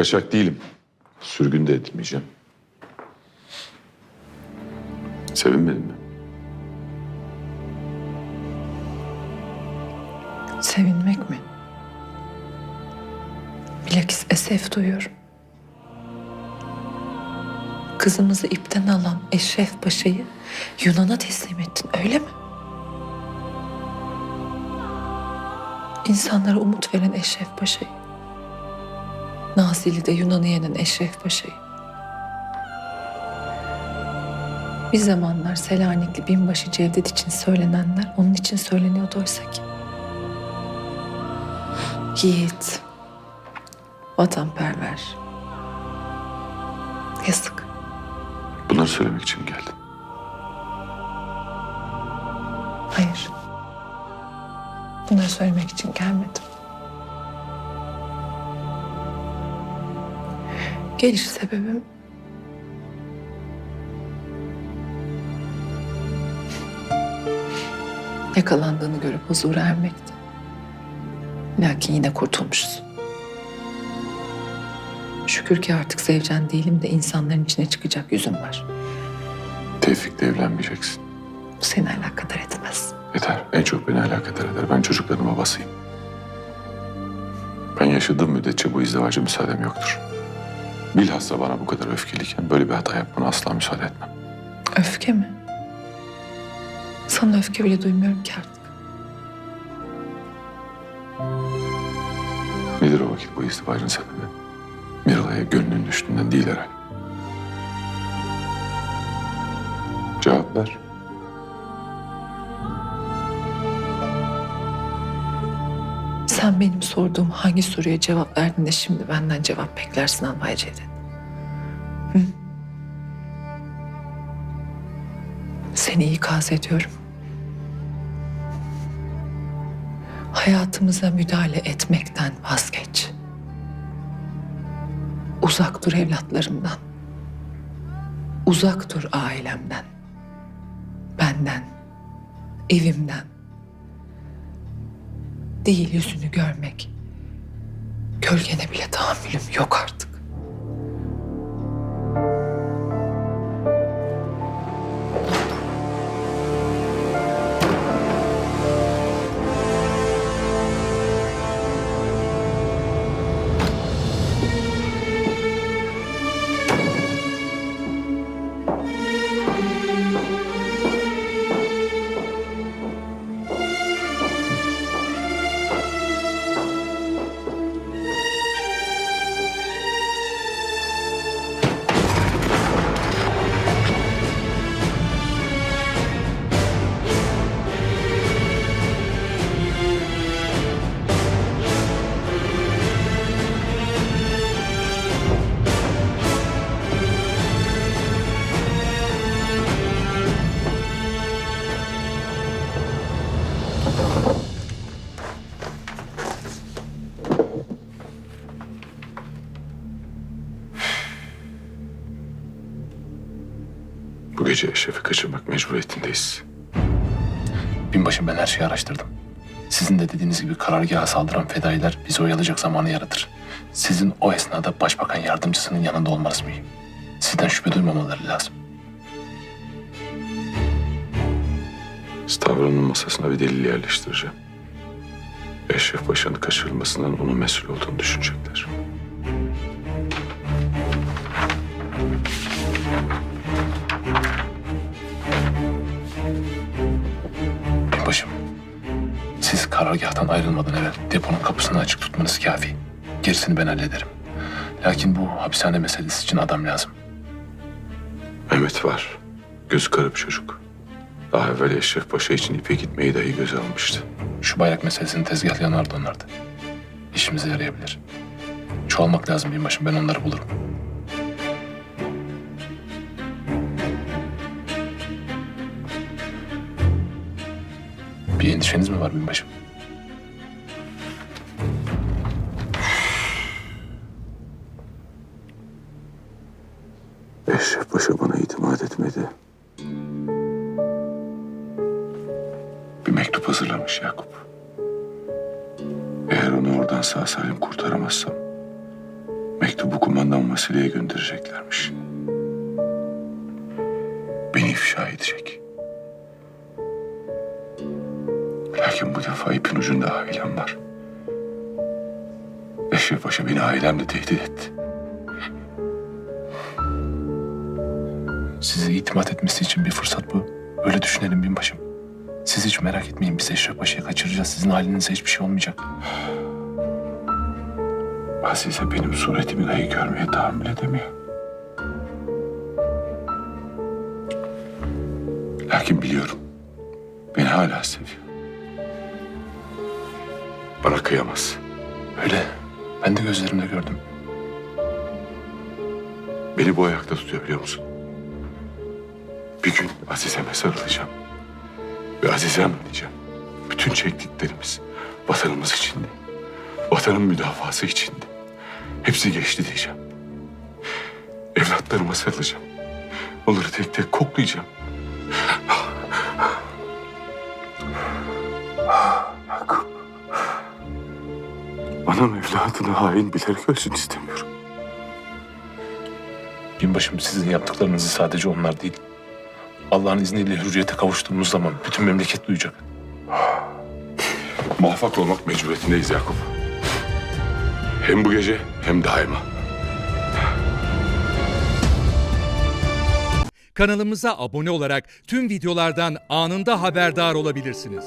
Kaçak değilim. Sürgün de edilmeyeceğim. Sevinmedin mi? Sevinmek mi? Bilakis esef duyuyorum. Kızımızı ipten alan Eşref Paşa'yı Yunan'a teslim ettin öyle mi? İnsanlara umut veren Eşref Paşa'yı. Nazilli'de Yunan'ı yenen Eşref Paşa'yı. Bir zamanlar Selanikli binbaşı Cevdet için söylenenler onun için söyleniyordu oysa ki. Yiğit, vatanperver. Yazık. Bunları söylemek için mi geldin? Hayır. Bunları söylemek için gelmedim. Geliş sebebim yakalandığını görüp huzura ermekti. Lakin yine kurtulmuşuz. Şükür ki artık Zevcen değilim de insanların içine çıkacak yüzüm var. Tevfik'le evlenmeyeceksin. Bu seni alakadar etmez. Yeter. En çok beni alakadar eder. Ben çocukların babasıyım. Ben yaşadığım müddetçe bu izdivaca müsaadem yoktur. Bilhassa bana bu kadar öfkeliyken böyle bir hata yapmana asla müsaade etmem. Öfke mi? Sana öfke bile duymuyorum ki artık. Nedir o vakit bu izdivacın sebebi? Mirala'ya gönlün düştüğünden değil herhalde. Cevap ver. Sen benim sorduğum hangi soruya cevap verdin de şimdi benden cevap beklersin Almaya Cevdet? Hı? Seni ikaz ediyorum. Hayatımıza müdahale etmekten vazgeç. Uzak dur evlatlarımdan. Uzak dur ailemden. Benden. Evimden değil yüzünü görmek. Gölgene bile tahammülüm yok artık. Bu gece Eşref'i kaçırmak mecburiyetindeyiz. Binbaşım ben her şeyi araştırdım. Sizin de dediğiniz gibi karargaha saldıran fedailer bizi oyalayacak zamanı yaratır. Sizin o esnada başbakan yardımcısının yanında olmanız mühim. Sizden şüphe duymamaları lazım. Stavro'nun masasına bir delil yerleştireceğim. Eşref Paşa'nın kaçırılmasından onun mesul olduğunu düşünecekler. Karargahtan ayrılmadan evvel deponun kapısını açık tutmanız kafi. Gerisini ben hallederim. Lakin bu hapishane meselesi için adam lazım. Mehmet var. Göz karı bir çocuk. Daha evvel Eşref Paşa için İpek'e gitmeyi dahi göze almıştı. Şu bayrak meselesini tezgahlayan vardı onlardı. İşimize yarayabilir. Çoğalmak lazım binbaşım, ben onları bulurum. Bir endişeniz mi var binbaşım? Bir mektup hazırlamış Yakup. Eğer onu oradan sağ salim kurtaramazsam Mektubu kumandan Vasile'ye göndereceklermiş. Beni ifşa edecek. Lakin bu defa ipin ucunda ailem var. Eşref Paşa beni ailemle tehdit etti. Size itimat etmesi için bir fırsat bu. Öyle düşünelim binbaşım. Siz hiç merak etmeyin. Biz Eşref Paşa'yı kaçıracağız. Sizin halinize hiçbir şey olmayacak. Azize benim suretimi dahi görmeye tahammül edemiyor. Lakin biliyorum. Beni hala seviyor. Bana kıyamaz. Öyle. Ben de gözlerimle gördüm. Beni bu ayakta tutuyor biliyor musun? Bir gün Azize'me sarılacağım. Ve Azizem diyeceğim. Bütün çektiklerimiz vatanımız içindi. Vatanın müdafası içindi. Hepsi geçti diyeceğim. Evlatlarıma sarılacağım. Onları tek tek koklayacağım. Anam evladını hain bilerek ölsün istemiyorum. Binbaşım sizin yaptıklarınızı sadece onlar değil. Allah'ın izniyle hürriyete kavuştuğumuz zaman bütün memleket duyacak. Muvaffak olmak mecburiyetindeyiz Yakup. Hem bu gece hem daima. Kanalımıza abone olarak tüm videolardan anında haberdar olabilirsiniz.